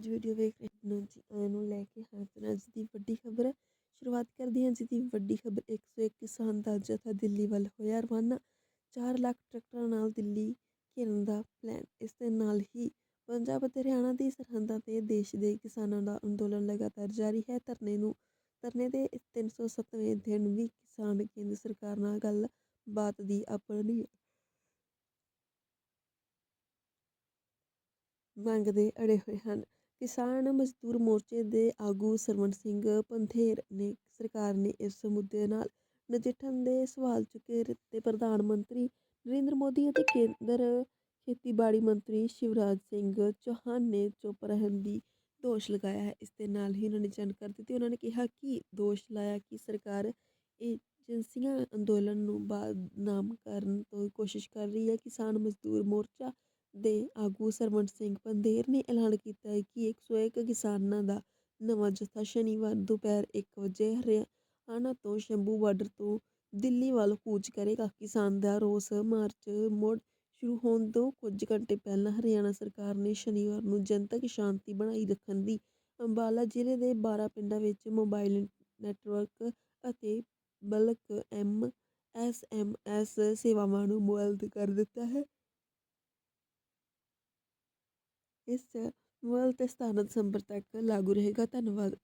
ਅੱਜ ਵੀਡੀਓ ਵੇਖ ਰਹੇ ਨੂੰ ਜੀ ਆਇਆਂ ਨੂੰ ਲੈ ਕੇ ਹਾਜ਼ਰ ਅੱਜ ਦੀ ਵੱਡੀ ਖਬਰ ਸ਼ੁਰੂਆਤ ਕਰਦੇ ਹਾਂ ਜੀ ਦੀ ਵੱਡੀ ਖਬਰ। 101 ਕਿਸਾਨ ਦਾ ਜਥਾ ਦਿੱਲੀ ਵੱਲ ਹੋਇਆ ਰਵਾਨਾ। 4 ਲੱਖ ਟਰੈਕਟਰਾਂ ਨਾਲ ਦਿੱਲੀ ਘੇਰਨ ਦਾ ਪਲਾਨ ਇਸ ਦੇ ਨਾਲ ਹੀ ਪੰਜਾਬ ਅਤੇ ਹਰਿਆਣਾ ਦੀ ਸਰਹੱਦਾਂ ਤੇ ਦੇਸ਼ ਦੇ ਕਿਸਾਨਾਂ ਦਾ ਅੰਦੋਲਨ ਲਗਾਤਾਰ ਜਾਰੀ ਹੈ। ਧਰਨੇ ਨੂੰ, ਧਰਨੇ ਦੇ 307ਵੇਂ ਦਿਨ ਵੀ ਕਿਸਾਨ ਕੇਂਦਰ ਸਰਕਾਰ ਨਾਲ ਗੱਲ ਬਾਤ ਦੀ ਆਪਣੀ ਮੰਗ ਦੇ ਅੜੇ ਹੋਏ ਹਨ। ਕਿਸਾਨ ਮਜ਼ਦੂਰ ਮੋਰਚੇ ਦੇ ਆਗੂ ਸਰਵਣ ਸਿੰਘ ਪੰਥੇਰ ਨੇ, ਸਰਕਾਰ ਨੇ ਇਸ ਮੁੱਦੇ ਨਾਲ ਨਜਿੱਠਣ ਦੇ ਸਵਾਲ ਚੁੱਕੇ ਤੇ ਪ੍ਰਧਾਨ ਮੰਤਰੀ ਨਰਿੰਦਰ ਮੋਦੀ ਅਤੇ ਕੇਂਦਰ ਖੇਤੀਬਾੜੀ ਮੰਤਰੀ ਸ਼ਿਵਰਾਜ ਸਿੰਘ ਚੌਹਾਨ ਨੇ ਚੁੱਪ ਰਹਿਣ ਦੀ ਦੋਸ਼ ਲਗਾਇਆ ਹੈ। ਇਸ ਦੇ ਨਾਲ ਹੀ ਉਹਨਾਂ ਨੇ ਜਾਣਕਾਰੀ ਦਿੱਤੀ। ਉਹਨਾਂ ਨੇ ਕਿਹਾ ਕਿ ਦੋਸ਼ ਲਾਇਆ ਕਿ ਸਰਕਾਰ ਏਜੰਸੀਆਂ ਅੰਦੋਲਨ ਨੂੰ ਬਦਨਾਮ ਕਰਨ ਤੋਂ ਕੋਸ਼ਿਸ਼ ਕਰ ਰਹੀ ਹੈ। ਕਿਸਾਨ ਮਜ਼ਦੂਰ ਮੋਰਚਾ ਦੇ ਆਗੂ ਸਰਵਣ ਸਿੰਘ ਪੰਧੇਰ ਨੇ ਐਲਾਨ ਕੀਤਾ ਹੈ ਕਿ 101 ਕਿਸਾਨਾਂ ਦਾ ਨਵਾਂ ਜਥਾ ਸ਼ਨੀਵਾਰ ਦੁਪਹਿਰ 1 ਵਜੇ ਹਰਿਆਣਾ ਤੋਂ ਸ਼ੰਭੂ ਬਾਰਡਰ ਤੋਂ ਦਿੱਲੀ ਵੱਲ ਕੂਚ ਕਰੇਗਾ। ਕਿਸਾਨ ਦਾ ਰੋਸ ਮਾਰਚ ਮੁੜ ਸ਼ੁਰੂ ਹੋਣ ਤੋਂ ਕੁਝ ਘੰਟੇ ਪਹਿਲਾਂ ਹਰਿਆਣਾ ਸਰਕਾਰ ਨੇ ਸ਼ਨੀਵਾਰ ਨੂੰ ਜਨਤਕ ਸ਼ਾਂਤੀ ਬਣਾਈ ਰੱਖਣ ਦੀ ਅੰਬਾਲਾ ਜ਼ਿਲ੍ਹੇ ਦੇ 12 ਪਿੰਡਾਂ ਵਿੱਚ ਮੋਬਾਈਲ ਨੈਟਵਰਕ ਅਤੇ bulk M S M S ਸੇਵਾਵਾਂ ਨੂੰ ਮੁਅੱਤਲ ਕਰ ਦਿੱਤਾ ਹੈ। ਇਸ ਵੱਲ ਤੇ 17 ਦਸੰਬਰ ਤੱਕ ਲਾਗੂ ਰਹੇਗਾ। ਧੰਨਵਾਦ।